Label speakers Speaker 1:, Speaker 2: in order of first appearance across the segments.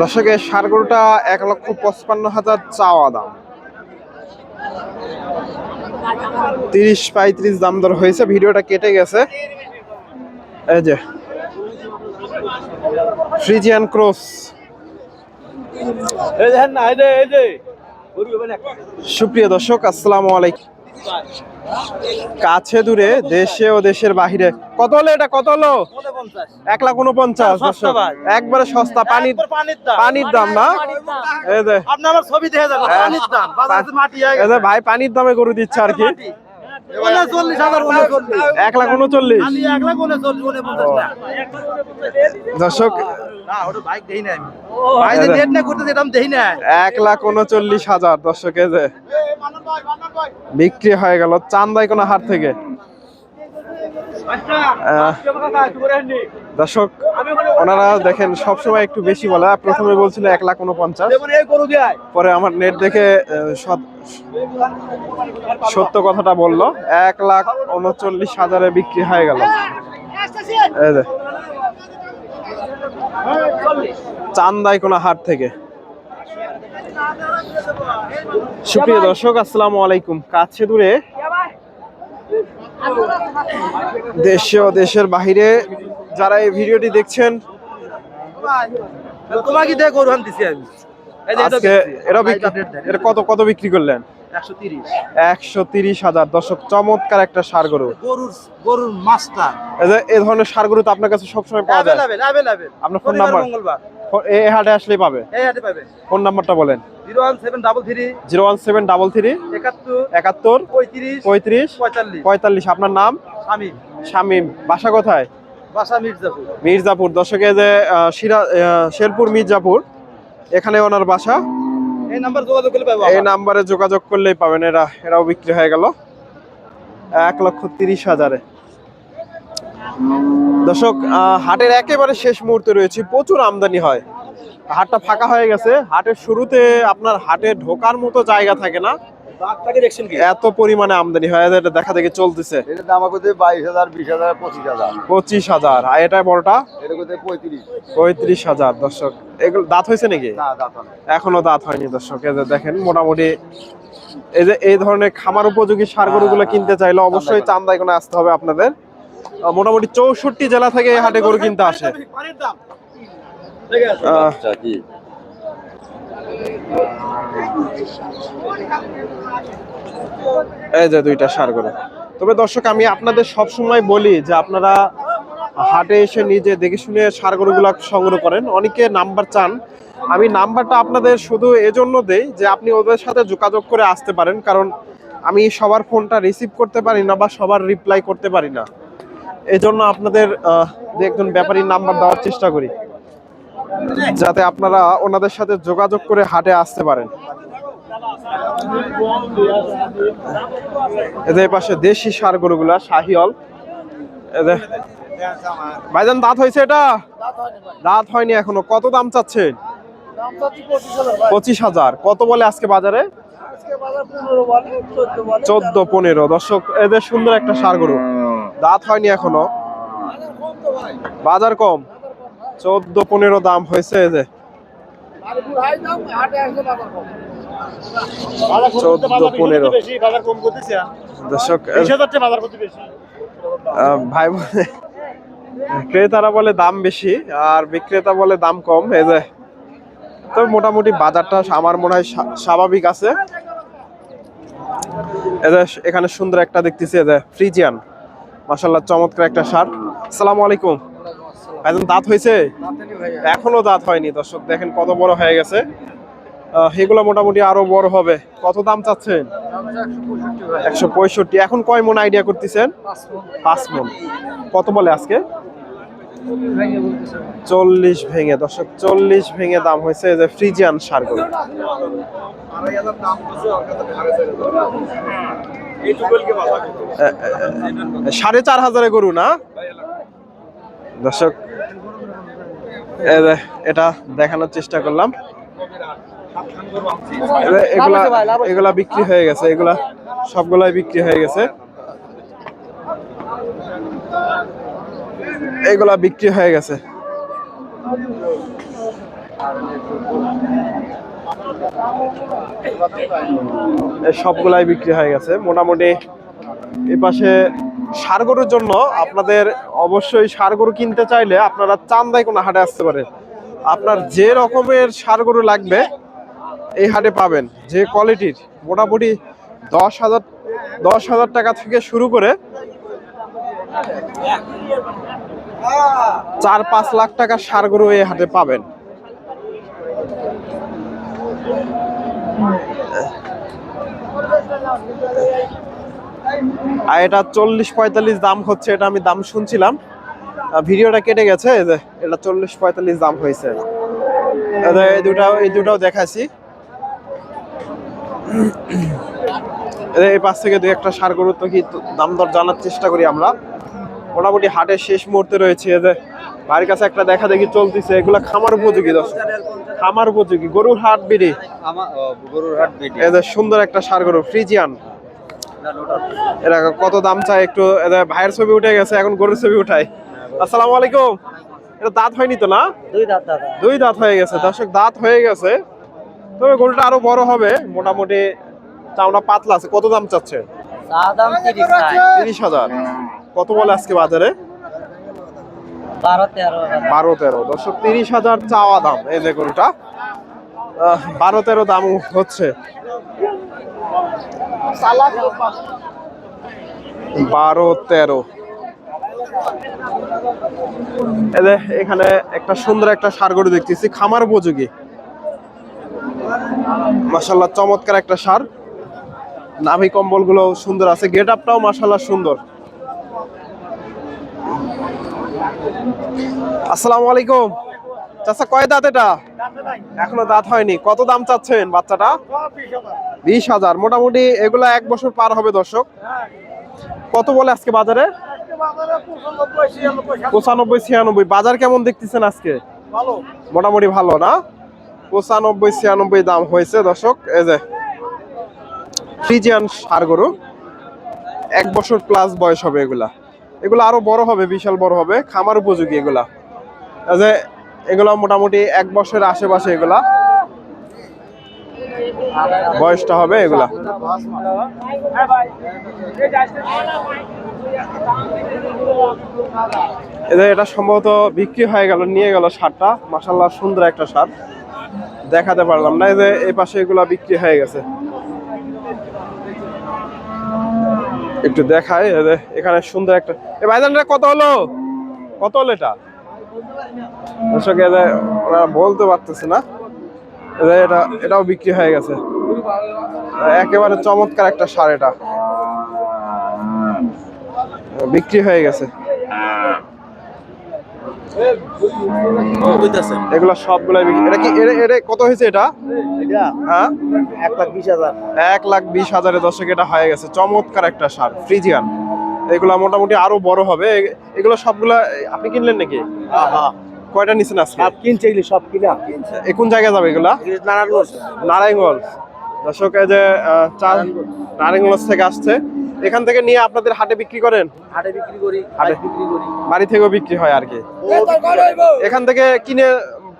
Speaker 1: দর্শকের সার গরুটা এক লক্ষ পঁচপান্ন হাজার চাওয়া দাম। তিরিশ পঁয়ত্রিশ দাম দর হয়েছে ভিডিওটা কেটে গেছে। এই যে ফ্রিজিয়ান ক্রস।
Speaker 2: এই দেখেন না এই যে এই যে
Speaker 1: সুপ্রিয় দর্শক আসসালামু আলাইকুম। কাছে দূরে দেশে ও দেশের বাহিরে। কত হলো এটা? কত হলো? এক লাখ উনপঞ্চাশ। একবারে সস্তা পানির
Speaker 2: পানির দাম।
Speaker 1: না? এই যে। হ্যাঁ। ভাই পানির দামে গরু দিচ্ছে আর কি। এক লাখ উনচল্লিশ।
Speaker 2: আমি এক লাখ উনচল্লিশ উনপঞ্চাশ না।
Speaker 1: দর্শক
Speaker 2: না ওটা বাইক দেই না আমি। ভাই যে ডেট না করতে যেটা আমি দেই না
Speaker 1: এক লাখ উনচল্লিশ হাজার দর্শক যে। বিক্রি হয়ে গেল চান্দাই কোন হাট থেকে। আহ, দর্শক, ওনারা দেখেন, সবসময় একটু বেশি বলে। প্রথমে বলছিল এক লাখ উনপঞ্চাশ। পরে আমার নেট দেখে সত্য কথাটা বলল। এক লাখ উনচল্লিশ হাজারে বিক্রি হয়ে গেল। চান্দাই কোন হাট থেকে। সুপ্রিয় দর্শক, আসসালামু আলাইকুম। কাছে দূরে দেশে ও দেশের বাহিরে যারা এই ভিডিওটি দেখছেন
Speaker 2: গরু আনতেছি আমি। এটা
Speaker 1: কত কত বিক্রি করলেন? একশো তিরিশ। হাজার। দর্শক চমৎকার একটা সার গরু।
Speaker 2: গরুর গরুর মাস্টার।
Speaker 1: এই ধরনের সার গরু তো আপনার কাছে সবসময় পাওয়া যায়। আপনার ফোন নাম্বার?
Speaker 2: মঙ্গলবার।
Speaker 1: এই হাটে আসলেই পাবে।
Speaker 2: এই হাটে পাবে।
Speaker 1: ফোন নাম্বারটা বলেন।
Speaker 2: 01733
Speaker 1: zero one seven double three.
Speaker 2: 71
Speaker 1: একাত্তর
Speaker 2: 35
Speaker 1: পঁয়ত্রিশ
Speaker 2: 45
Speaker 1: পঁয়তাল্লিশ। আপনার নাম? শামীম। বাসা কোথায়?
Speaker 2: মির্জাপুর।
Speaker 1: মির্জাপুর দর্শকে যে সিরা শেরপুর মির্জাপুর এখানে ওনার বাসা।
Speaker 2: এই নাম্বার যোগাযোগ
Speaker 1: করলেই পাবেন এরা এরাও বিক্রি হয়ে গেল। এক লক্ষ তিরিশ হাজারে। দর্শক হাটের একেবারে শেষ মুহূর্তে রয়েছে প্রচুর আমদানি হয়। হাটটা ফাঁকা হয়ে গেছে হাটের শুরুতে আপনার হাটে ঢোকার মতো জায়গা থাকে না। এত পরিমাণে আমদানি হয় এটা দেখা দেখে চলতেছে।
Speaker 3: এটা দাম করতে বাইশ হাজার বিশ হাজার পঁচিশ হাজার।
Speaker 1: পঁচিশ হাজার। আর এটা বড়টা?
Speaker 3: এটা করতে পঁয়ত্রিশ।
Speaker 1: পঁয়ত্রিশ হাজার দর্শক। এগুলো দাঁত হয়েছে নাকি?
Speaker 3: না দাঁত না
Speaker 1: এখনও দাঁত হয়নি দর্শক। এই যে দেখেন মোটামুটি এই যে এই ধরনের খামার উপযোগী সার গরুগুলো কিনতে চাইলে অবশ্যই চান্দাই কোনো আসতে হবে আপনাদের। মোটামুটি চৌষট্টি জেলা থেকে এই হাটে গরু কিনতে আসে। এই যে দুইটা সার গরু তবে দর্শক, আমি আপনাদের সব সময় বলি যে আপনারা হাটে এসে নিজে দেখে শুনে সার গরুগুলো সংগ্রহ করেন। অনেকে নাম্বার চান। আমি নাম্বারটা আপনাদের শুধু এজন্য দেই যে আপনি ওদের সাথে যোগাযোগ করে আসতে পারেন, কারণ আমি সবার ফোনটা রিসিভ করতে পারি না বা সবার রিপ্লাই করতে পারি না। এজন্য আপনাদের একজন ব্যাপারীর নাম্বার দেওয়ার চেষ্টা করি। যাতে আপনারা ওনাদের সাথে যোগাযোগ করে হাটে আসতে পারেন। এদের পাশে দেশি সার গরুগুলা শাহিওল এদের ভাইজান দাঁত হয়েছে এটা? দাঁত হয়নি এখনও। কত দাম চাচ্ছেন? পঁচিশ হাজার কত বলে আজকে বাজারে? চোদ্দ পনেরো। দর্শক এদের সুন্দর একটা সার গরু দাঁত হয়নি এখনও। বাজার কম? চোদ্দ পনেরো দাম হয়েছে আহ, ভাই ক্রেতারা বলে দাম বেশি আর বিক্রেতা বলে দাম কম এই যে। তো মোটামুটি বাজারটা আমার মনে হয় স্বা- স্বাভাবিক আছে। এখানে সুন্দর একটা দেখতেছি যে ফ্রিজিয়ান। মাশাল্লাহ চমৎকার একটা সার আসসালামু আলাইকুম। একদম দাঁত হয়েছে? এখনও দাঁত হয়নি দর্শক দেখেন কত বড় হয়ে গেছে। এগুলো মোটামুটি আরও বড় হবে। কত দাম চাচ্ছেন? একশো পঁয়ষট্টি এখন কয় মন আইডিয়া করতেছেন? পাঁচ মন। কত বলে আজকে? চল্লিশ ভেঙে দর্শক চল্লিশ ভেঙে দাম হয়েছে যে ফ্রিজিয়ান সার গরু এ- এ- সাড়ে চার হাজারে গরু না? দর্শক এটা দেখানোর চেষ্টা করলাম। এগুলা এগুলা বিক্রি হয়ে গেছে এগুলা সবগুলাই বিক্রি হয়ে গেছে। এগুলা বিক্রি হয়ে গেছে। সবগুলাই বিক্রি হয়ে গেছে। মোটামুটি এই পাশে সার গরুর জন্য আপনাদের অবশ্যই সার গরু কিনতে চাইলে আপনারা চান্দাই কোনো হাটে আসতে পারেন। আপনার যে রকমের সার গরু লাগবে, এই হাটে পাবেন। যে কোয়ালিটির, মোটামুটি দশ হাজার দশ হাজার টাকা থেকে শুরু করে চার পাঁচ লাখ টাকার সার গরু এই হাটে পাবেন। আর এটা চল্লিশ পঁয়তাল্লিশ দাম হচ্ছে এটা আমি দাম শুনছিলাম। ভিডিওটা কেটে গেছে এটা চল্লিশ পঁয়তাল্লিশ দাম হয়েছে। এই দুটাও এই দুটাও দেখাচ্ছি এই পাশ থেকে দু একটা সার গরুর তো কি দাম দর জানার চেষ্টা করি আমরা। মোটামুটি হাটের শেষ মুহূর্তে রয়েছে যে বাড়ির কাছে একটা দেখা দেখি চলতেছে এগুলা খামার উপযোগী দশ খামার উপযোগী গরুর হাট বিড়ি।
Speaker 2: গরুর হাট বিডি।
Speaker 1: সুন্দর একটা সার গরু ফ্রিজিয়ান। এরা কত দাম চায় একটু ভাইয়ের ছবি উঠে গেছে এখন গরুর ছবি উঠাই আসসালামু আলাইকুম। এটা দাঁত হয়নি তো না?
Speaker 2: দুই দাঁত
Speaker 1: দুই দাঁত হয়ে গেছে। দর্শক দাঁত হয়ে গেছে। তবে গরুটা আরও বড় হবে মোটামুটি চামড়া পাতলা আছে। কত দাম চাচ্ছে?
Speaker 2: তিরিশ
Speaker 1: হাজার। কত বলে আজকে বাজারে?
Speaker 2: বারো তেরো
Speaker 1: দর্শক তিরিশ হাজার চাওয়া দাম এই যে গরুটা। বারো তেরো দাম হচ্ছে। বারো, তেরো। এখানে একটা সুন্দর একটা সার গরু দেখতেছি, খামার উপযোগী। মাসাল্লাহ চমৎকার একটা সার। নাভি কম্বলগুলো সুন্দর আছে, গেট আপটাও মাসাল্লাহ সুন্দর। আসসালামু আলাইকুম। চাচা কয় দাঁত এটা? এখনও দাঁত হয়নি। কত দাম চাচ্ছেন বাচ্চাটা? বিশ হাজার। মোটামুটি এগুলা এক বছর পার হবে দর্শক। কত বলে আজকে বাজারে? পঁচানব্বই ছিয়ানব্বই। বাজার কেমন দেখতেছেন আজকে? মোটামুটি ভালো না? পঁচানব্বই ছিয়ানব্বই দাম হয়েছে দর্শক। এই যে ফ্রিজিয়ান সার গরু। এক বছর প্লাস বয়স হবে এগুলা। এগুলো আরও বড় হবে বিশাল বড় হবে। খামার উপযোগী এগুলা। যে এগুলা মোটামুটি এক বছরের আশেপাশে এগুলা। বয়সটা হবে এগুলা। এদের এটা সম্ভবত বিক্রি হয়ে গেল, নিয়ে গেল সারটা। মাসাল্লাহ সুন্দর একটা সার। দেখাতে পারলাম না যে এই পাশে এগুলা বিক্রি হয়ে গেছে। একটু দেখায় এখানে সুন্দর একটা এ ভাইজানটা কত হলো? কত হলো এটা? দর্শক ওরা বলতে পারতেছে না। এটা এটাও বিক্রি হয়ে গেছে। একেবারে চমৎকার একটা সার এটা। বিক্রি হয়ে গেছে। এগুলা সবগুলাই বিক্রি এটা কি এটা- কত হয়েছে এটা? হ্যাঁ?
Speaker 2: এক লাখ বিশ হাজার।
Speaker 1: এক লাখ বিশ হাজারে দশক এটা হয়ে গেছে। চমৎকার একটা সার ফ্রিজিয়ান। এগুলা মোটামুটি আরও বড় হবে। এগুলো সবগুলা আপনি কিনলেন নাকি? কয়টা নিছেন আজকে?
Speaker 2: সব কিনছে এগুলি সব কিনা।
Speaker 1: এ কোন জায়গায় যাবে এগুলা?
Speaker 2: নারায়ণগঞ্জ।
Speaker 1: নারায়ণগঞ্জ। দর্শক এই যে নারায়ণগঞ্জ। থেকে আসছে। এখান থেকে নিয়ে আপনাদের হাটে বিক্রি করেন?
Speaker 2: হাটে বিক্রি করি
Speaker 1: হাটে?
Speaker 2: বিক্রি করি।
Speaker 1: বাড়ি থেকেও বিক্রি হয় আর কি। এখান থেকে কিনে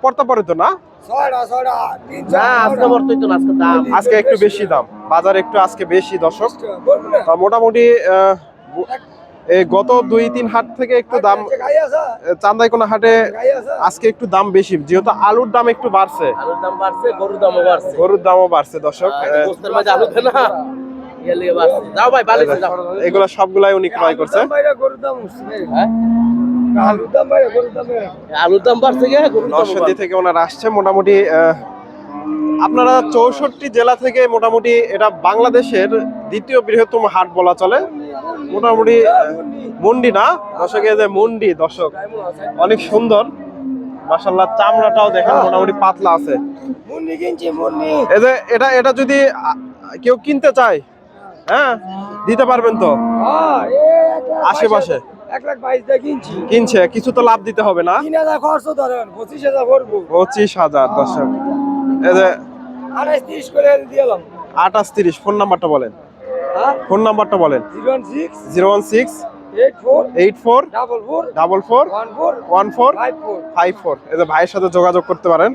Speaker 1: পড়তে পারে তো না
Speaker 2: না আজকে
Speaker 1: একটু বেশি দাম। বাজার একটু আজকে বেশি দর্শক। মোটামুটি গত দুই তিন হাট থেকে একটু দাম চান্দাইকোনা হাটে আজকে একটু দাম বেশি যেহেতু আলুর দাম একটু বাড়ছে।
Speaker 2: আলুর দাম বাড়ছে গরুর দামও বাড়ছে।
Speaker 1: গরুর দামও বাড়ছে দর্শক।
Speaker 2: ইয়ে বাড়ছে।
Speaker 1: এগুলো সবগুলাই উনি ক্রয় করছে।
Speaker 2: হ্যাঁ? আলুর দাম বাড়ছে গরুর দাম
Speaker 1: নরসিংদী থেকে ওনারা আসছে মোটামুটি আপনারা চৌষট্টি জেলা থেকে মোটামুটি এটা বাংলাদেশের দ্বিতীয় বৃহত্তম হাট বলা চলে। মোটামুটি মুন্ডি না? দর্শক এই যে মুন্ডি দর্শক অনেক সুন্দর। মাসাল্লাহ চামড়াটাও দেখেন মোটামুটি পাতলা আছে। এই যে এটা এটা যদি কেউ কিনতে চায় হ্যাঁ দিতে পারবেন তো? আশেপাশে?
Speaker 4: লাখ বাইশ কিনছে।
Speaker 1: কিছু তো লাভ দিতে হবে না?
Speaker 4: খরচ পঁচিশ হাজার
Speaker 1: দর্শক। এই
Speaker 4: আঠাশ তিরিশ
Speaker 1: ফোন নাম্বারটা বলেন।
Speaker 4: হ্যাঁ
Speaker 1: ফোন নাম্বারটা বলেন।
Speaker 4: Zero
Speaker 1: one six
Speaker 4: eight four, double four one four five four
Speaker 1: ভাইয়ের সাথে যোগাযোগ করতে পারেন।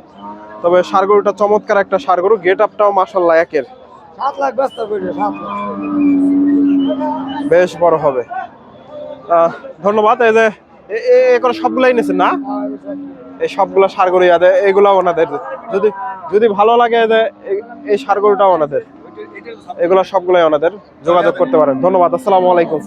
Speaker 1: তবে সার গরুটা চমৎকার একটা সার গরু গেট আপটাও মাসাল্লাহ একের। বেশ বড় হবে। ধন্যবাদ, এই যে করে সবগুলাই নিয়েছেন না? এই সবগুলো সার গরু ইয়াদে এগুলো ওনাদের। যদি যদি ভালো লাগে, এই যে এই- এই সার গরুটাও ওনাদের। এগুলো সবগুলোই ওনাদের যোগাযোগ করতে পারেন। ধন্যবাদ আসসালামু আলাইকুম।